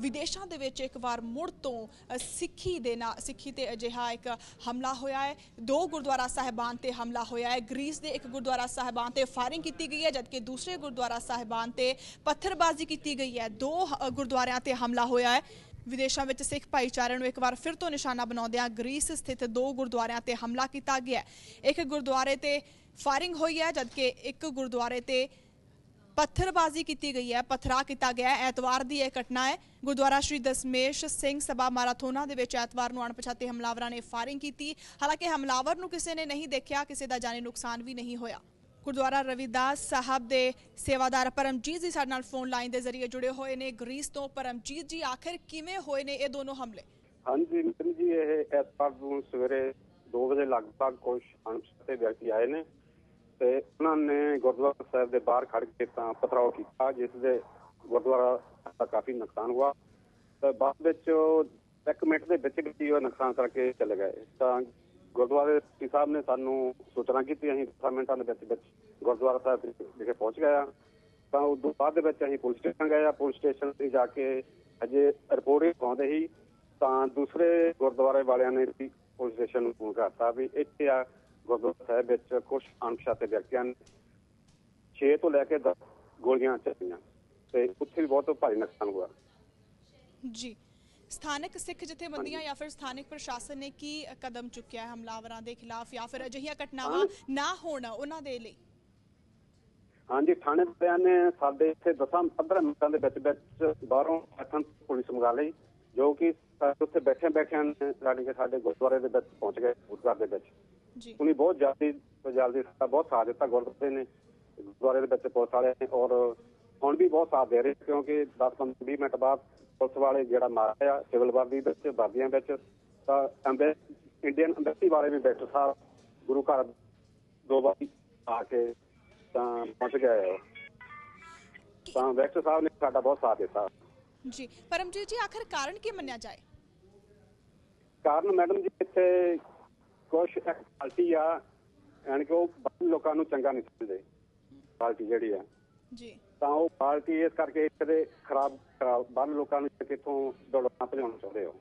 ਵਿਦੇਸ਼ਾਂ ਦੇ ਵਿੱਚ ਇੱਕ ਵਾਰ ਮੁੜ ਤੋਂ ਸਿੱਖੀ ਦੇ ਨਾਲ ਸਿੱਖੀ ਤੇ ਅਜਿਹਾ ਇੱਕ ਹਮਲਾ ਹੋਇਆ ਹੈ। ਦੋ ਗੁਰਦੁਆਰਾ ਸਾਹਿਬਾਨ ਤੇ ਹਮਲਾ ਹੋਇਆ ਹੈ। ਗ੍ਰੀਸ ਦੇ ਇੱਕ ਗੁਰਦੁਆਰਾ ਸਾਹਿਬਾਨ ਤੇ ਫਾਇਰਿੰਗ ਕੀਤੀ ਗਈ ਹੈ, ਜਦਕਿ ਦੂਸਰੇ ਗੁਰਦੁਆਰਾ ਸਾਹਿਬਾਨ ਤੇ ਪੱਥਰਬਾਜ਼ੀ ਕੀਤੀ ਗਈ ਹੈ। ਦੋ ਗੁਰਦੁਆਰਿਆਂ ਤੇ ਹਮਲਾ ਹੋਇਆ ਹੈ। ਵਿਦੇਸ਼ਾਂ ਵਿੱਚ ਸਿੱਖ ਭਾਈਚਾਰੇ ਨੂੰ ਇੱਕ ਵਾਰ ਫਿਰ ਤੋਂ ਨਿਸ਼ਾਨਾ ਬਣਾਉਂਦਿਆਂ ਗ੍ਰੀਸ ਸਥਿਤ ਦੋ ਗੁਰਦੁਆਰਿਆਂ ਤੇ ਹਮਲਾ ਕੀਤਾ ਗਿਆ ਇੱਕ ਗੁਰਦੁਆਰੇ ਤੇ ਫਾਇਰਿੰਗ ਹੋਈ ਹੈ, ਜਦਕਿ ਇੱਕ ਗੁਰਦੁਆਰੇ ਤੇ ਪੱਥਰਬਾਜ਼ੀ ਕੀਤੀ ਗਈ ਹੈ, ਪਥਰਾ ਕੀਤਾ ਗਿਆ ਹੈ। ਐਤਵਾਰ ਦੀ ਇਹ ਘਟਨਾ ਹੈ। ਗੁਰਦੁਆਰਾ ਸ਼੍ਰੀ ਦਸਮੇਸ਼ ਸਿੰਘ ਸਭਾ ਮਾਰਾਥੋਨਾ ਦੇ ਵਿੱਚ ਐਤਵਾਰ ਨੂੰ ਅਣਪਛਾਤੇ ਹਮਲਾਵਰਾਂ ਨੇ ਫਾਇਰਿੰਗ ਕੀਤੀ। ਹਾਲਾਂਕਿ ਹਮਲਾਵਰ ਨੂੰ ਕਿਸੇ ਨੇ ਨਹੀਂ ਦੇਖਿਆ, ਕਿਸੇ ਦਾ ਜਾਨੀ ਨੁਕਸਾਨ ਵੀ ਨਹੀਂ ਹੋਇਆ। ਗੁਰਦੁਆਰਾ ਰਵਿਦਾਸ ਸਾਹਿਬ ਦੇ ਸੇਵਾਦਾਰ ਪਰਮਜੀਤ ਜੀ ਸਾਡੇ ਨਾਲ ਫੋਨ ਲਾਈਨ ਦੇ ਜ਼ਰੀਏ ਜੁੜੇ ਹੋਏ ਨੇ। ਗ੍ਰੀਸ ਤੋਂ ਪਰਮਜੀਤ ਜੀ, ਆਖਿਰ ਕਿਵੇਂ ਹੋਏ ਨੇ ਇਹ ਦੋਨੋਂ ਹਮਲੇ? ਹਾਂਜੀ ਮਿਤਨ ਜੀ, ਇਹ ਐਤਵਾਰ ਨੂੰ ਸਵੇਰੇ 2 ਵਜੇ ਲਗਭਗ ਕੁਝ ਅਣਪਛਾਤੇ ਵਿਅਕਤੀ ਆਏ ਨੇ। ਤੇ ਉਹਨਾਂ ਨੇ ਗੁਰਦੁਆਰਾ ਸਾਹਿਬ ਦੇ ਬਾਹਰ ਖੜ ਕੇ ਤਾਂ ਪਥਰਾਓ ਕੀਤਾ, ਜਿਸ ਦੇ ਗੁਰਦੁਆਰਾ ਦਾ ਕਾਫੀ ਨੁਕਸਾਨ ਹੋਇਆ। ਤੇ ਬਾਅਦ ਵਿੱਚ ਇੱਕ ਮਿੰਟ ਦੇ ਵਿੱਚ ਵਿੱਚ ਉਹ ਨੁਕਸਾਨ ਕਰਕੇ ਚਲੇ ਗਏ। ਤਾਂ ਗੁਰਦੁਆਰੇ ਦੀ ਸਾਹਿਬ ਨੇ ਸਾਨੂੰ ਸੂਚਨਾ ਕੀਤੀ, ਅਸੀਂ 10 ਮਿੰਟਾਂ ਦੇ ਵਿੱਚ ਵਿੱਚ ਗੁਰਦੁਆਰਾ ਸਾਹਿਬ ਵਿਖੇ ਪਹੁੰਚ ਗਏ ਤਾਂ ਉਸ ਤੋਂ ਬਾਅਦ ਦੇ ਵਿੱਚ ਅਸੀਂ ਪੁਲਿਸ ਸਟੇਸ਼ਨ ਗਏ ਪੁਲਿਸ ਸਟੇਸ਼ਨ ਤੇ ਜਾ ਕੇ ਅਜੇ ਰਿਪੋਰਟ ਪਾਉਂਦੇ ਹੀ ਤਾਂ ਦੂਸਰੇ ਗੁਰਦੁਆਰੇ ਵਾਲਿਆਂ ਨੇ ਵੀ ਪੁਲਿਸ ਸਟੇਸ਼ਨ ਨੂੰ ਫੋਨ ਕਰਤਾ ਵੀ ਇੱਥੇ ਆ ਗੁਰਦੁਆਰਾ ਸਾਹਿਬ ਵਿੱਚ ਕੁਝ ਅਣਪਛਾਤੇ ਵਿਅਕਤੀਆਂ ਨੇ 6 ਤੋਂ ਲੈ ਕੇ 10 ਗੋਲੀਆਂ ਚੱਲੀਆਂ ਤੇ ਉੱਥੇ ਵੀ ਬਹੁਤ ਭਾਰੀ ਨੁਕਸਾਨ ਹੋਇਆ। ਜੀ। ਸਥਾਨਕ ਸਿੱਖ ਜਥੇਬੰਦੀਆਂ ਜਾਂ ਫਿਰ ਸਥਾਨਕ ਪ੍ਰਸ਼ਾਸਨ ਨੇ ਕੀ ਕਦਮ ਚੁੱਕਿਆ ਹੈ ਹਮਲਾਵਰਾਂ ਦੇ ਖਿਲਾਫ ਜਾਂ ਫਿਰ ਅਜਿਹੀਆਂ ਘਟਨਾਵਾਂ ਨਾ ਹੋਣ ਉਹਨਾਂ ਦੇ ਲਈ? ਹਾਂਜੀ ਥਾਣੇ ਵਾਲਿਆਂ ਨੇ ਸਾਡੇ ਇੱਥੇ 10 15 ਮਿੰਟਾਂ ਦੇ ਵਿੱਚ ਵਿੱਚ ਬਾਹਰੋਂ ਅਥਨ ਪੁਲਿਸ ਮੰਗਾ ਲਈ ਜੋ ਕਿ ਸਾਡੇ ਉੱਥੇ ਬੈਠੇ ਬੈਠਿਆਂ ਨੇ ਸਾਡੇ ਕੇ ਸਾਡੇ ਗੁਰਦੁਆਰੇ ਦੇ ਵਿੱਚ ਪਹੁੰਚ ਗਏ ਗੁਰਦੁਆਰੇ ਦੇ ਵਿੱਚ ਜੀ ਉਹਨੇ ਬਹੁਤ ਜਲਦੀ ਤੋਂ ਜਲਦੀ ਸਾਡਾ ਬਹੁਤ ਸਾਥ ਦਿੱਤਾ ਗੁਰਦੁਆਰੇ ਨੇ ਗੁਰਦੁਆਰੇ ਦੇ ਵਿੱਚ ਪੁਲਿਸ ਵਾਲੇ ਨੇ ਔਰ ਹੁਣ ਵੀ ਬਹੁਤ ਸਾਥ ਦੇ ਰਹੇ ਕਿਉਂਕਿ 10 15 20 ਮਿੰਟ ਬਾਅਦ ਪੁਲਿਸ ਵਾਲੇ ਜਿਹੜਾ ਮਾਰਿਆ ਸਿਵਲ ਵਰਦੀ ਵਿੱਚ ਵਰਦੀਆਂ ਵਿੱਚ ਤਾਂ ਅੰਬੇ ਇੰਡੀਅਨ ਅੰਬੈਸੀ ਵਾਲੇ ਵੀ ਬੈਠੇ ਸਾਹਿਬ ਗੁਰੂ ਘਰ ਦੋ ਵਾਰੀ ਆ ਕੇ ਤਾਂ ਪਹੁੰਚ ਗਏ ਉਹ। ਤਾਂ ਵੈਕਟਰ ਸਾਹਿਬ ਨੇ ਸਾਡਾ ਬਹੁਤ ਸਾਥ ਦਿੱਤਾ ਜੀ। ਪਰਮਜੀਤ ਜੀ ਆਖਿਰ ਕਾਰਨ ਕੀ ਮੰਨਿਆ ਜਾਏ? ਕਾਰਨ ਮੈਡਮ ਜੀ ਇੱਥੇ ਇੱਕ ਪਾਰਟੀ ਆ ਯਾਨੀ ਕਿ ਉਹ ਲੋਕਾਂ ਨੂੰ ਚੰਗਾ ਨਹੀਂ ਸਮਝਦੇ। ਪਾਰਟੀ ਜਿਹੜੀ ਆ। ਜੀ। ਤਾਂ ਉਹ ਪਾਰਟੀ ਇਸ ਕਰਕੇ ਇੱਥੇ ਦੇ ਖਰਾਬ ਬਾਹਰ ਲੋਕਾਂ ਨੂੰ ਕਿੱਥੋਂ ਦੌੜਨਾ ਭਜਾਉਣਾ ਚਾਹੁੰਦੇ ਹੋ?